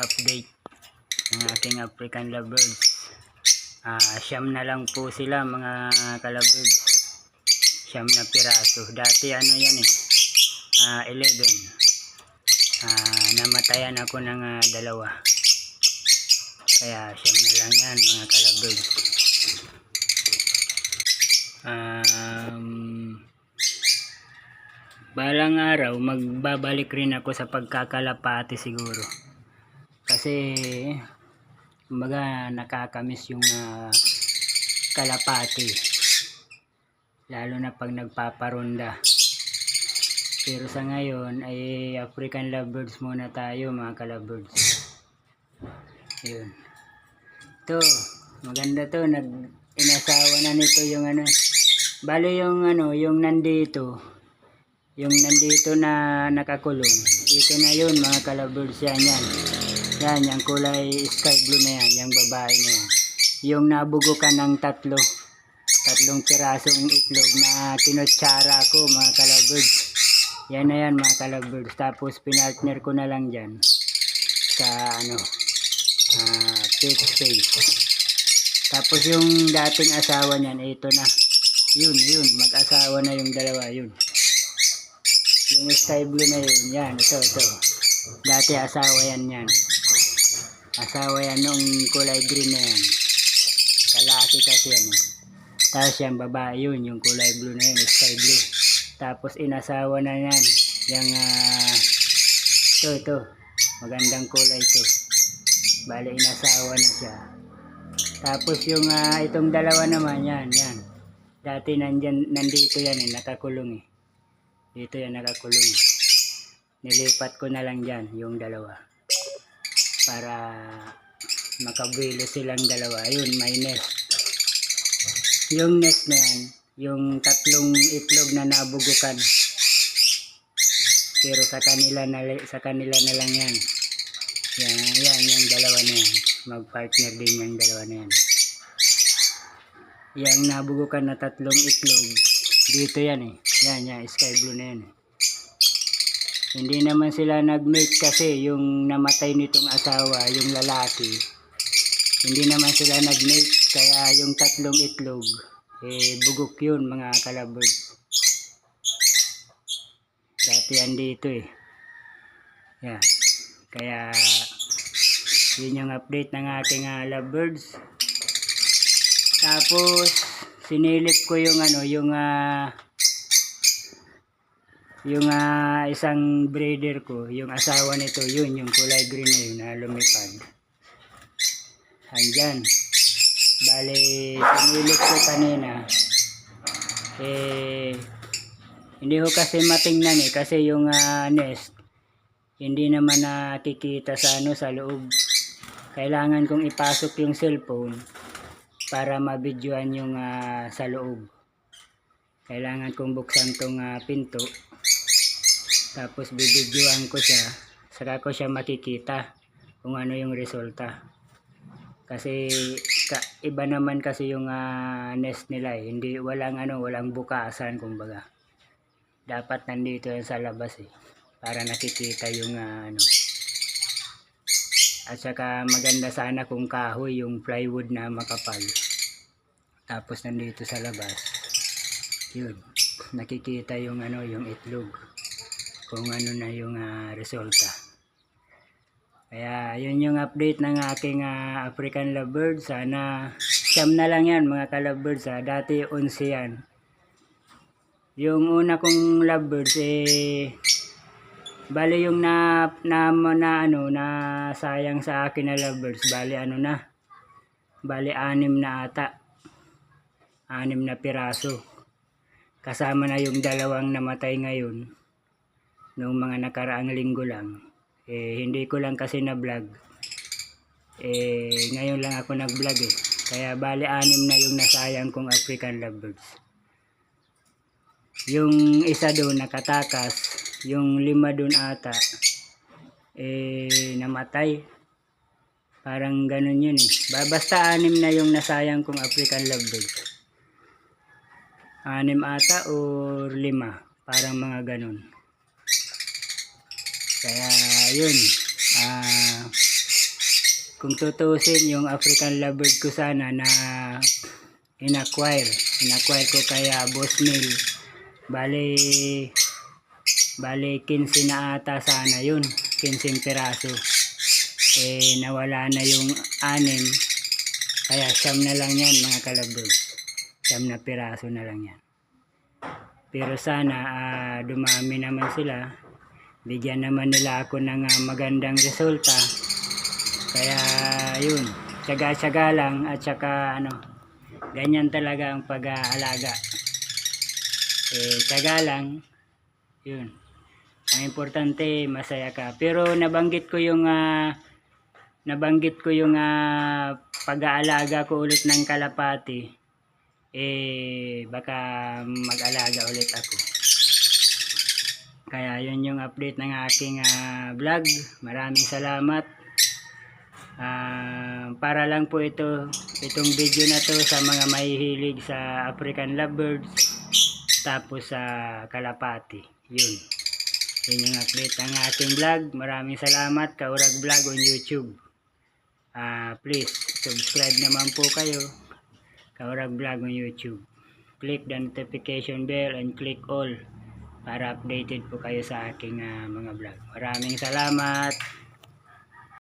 update ng aking African lovebirds. Ah, siyam na lang po sila mga kalabirds. Siyam na piraso. Dati ano yan eh. Ah, 11. Ah, namatayan ako ng ah, dalawa. Kaya siyam na lang yan mga kalabirds. Um, balang araw magbabalik rin ako sa pagkakalapati siguro kasi kumbaga nakakamiss yung ah, kalapati. Lalo na pag nagpaparonda pero sa ngayon ay African lovebirds muna tayo mga kalabirds. Yun. Ito maganda to. Nag inasawa na nito yung ano bali yung ano yung nandito yung nandito na nakakulong. Ito na yun mga kalabirds yan yan yan yung kulay sky blue na yan yung babae na yan. Yung nabugukan ng tatlo. Tatlong pirasong itlog na tinutsara ko mga kalabirds. Yan na yan mga kalabirds. Tapos pinartner ko na lang dyan sa ano ah fake space tapos yung dating asawa niyan ito na. Yun yun mag-asawa na yung dalawa yun. Yung sky blue na yun, yan, ito, ito. Dati asawa yan yan. Asawa yan nung kulay green na yan. Kalaki kasi yan. Eh. Tapos yan, babae yun, yung kulay blue na yun, sky blue. Tapos inasawa na yan. Yung, ah, ito, ito. Magandang kulay ito. Bali, inasawa na siya. Tapos yung, ah, itong dalawa naman, yan, yan. Dati nandyan, nandito yan eh, nakakulong eh. Dito yan nakakulong. Nilipat ko na lang dyan yung dalawa. Para makabuelo silang dalawa. Ayun, may nest. Yung nest na yan, yung tatlong itlog na nabugukan. Pero sa kanila na sa kanila na lang yan. Yan, yan yung dalawa na yan. Mag-partner din yung dalawa na yan. Yang nabugukan na tatlong itlog, dito yan eh. Yan, yan, sky blue na yan. eh. Hindi naman sila nag-mate kasi yung namatay nitong asawa, yung lalaki. Hindi naman sila nag-mate kaya yung tatlong itlog, eh bugok yun mga kalabirds. Dati yan dito eh. Yan. Kaya yun yung update ng ating uh, lovebirds. Tapos sinilip ko yung ano, yung ah yung ah, isang breeder ko, yung asawa nito, yun, yung kulay green na yun, na lumipad. Andyan. Bale, sinilip ko kanina. Eh, hindi ko kasi matingnan eh, kasi yung ah, nest, hindi naman nakikita sa ano, sa loob. Kailangan kong ipasok yung cellphone para mabidyoan yung ah, sa loob. Kailangan kong buksan tong ah, pinto tapos bibidyoan ko siya saka ko siya makikita kung ano yung resulta. Kasi ka, iba naman kasi yung ah, nest nila eh. hindi walang ano walang bukasan kumbaga. Dapat nandito yan sa labas eh para nakikita yung ah, ano. At saka maganda sana kung kahoy yung plywood na makapal. Tapos nandito sa labas. Yun nakikita yung ano yung itlog kung ano na yung ah, resulta. Kaya yun yung update ng aking ah, African lovebird. Sana siyam na lang yan mga kalabirds. Ah. Dati 11 yan. Yung una kong lovebirds eh bali yung na na, na ano na sayang sa akin na lovebirds bali ano na bali anim na ata anim na piraso kasama na yung dalawang namatay ngayon noong mga nakaraang linggo lang. Eh, hindi ko lang kasi na vlog. Eh, ngayon lang ako nag vlog eh. Kaya bali anim na yung nasayang kong African lovebirds. Yung isa doon nakatakas, yung lima doon ata, eh, namatay. Parang ganun yun eh. Ba- Basta anim na yung nasayang kong African lovebirds. Anim ata or lima. Parang mga ganun. Kaya yun. Ah kung tutusin yung African lovebird ko sana na in-acquire. In-acquire ko kaya Boss Mill. Bali, bali 15 na ata sana yun. 15 piraso. Eh, nawala na yung anim. Kaya siyam na lang yan mga kalabirds. Siyam na piraso na lang yan. Pero sana ah, dumami naman sila. Bigyan naman nila ako ng ah, magandang resulta. Kaya yun, tsaga-tsaga lang at saka ano, ganyan talaga ang pag-aalaga. Eh, tsaga lang, yun. Ang importante, masaya ka. Pero nabanggit ko yung ah, nabanggit ko yung ah, pag-aalaga ko ulit ng kalapati. Eh, baka mag-alaga ulit ako. Kaya yun yung update ng aking ah, vlog. Maraming salamat. Ah, para lang po ito, itong video na to sa mga mahihilig sa African lovebirds tapos sa kalapati. Yun. Yun yung update ng aking vlog. Maraming salamat, Kaurag Vlog on YouTube. Ah, please, subscribe naman po kayo. Kaurag Vlog on YouTube. Click the notification bell and click all para updated po kayo sa aking ah, mga vlog. Maraming salamat.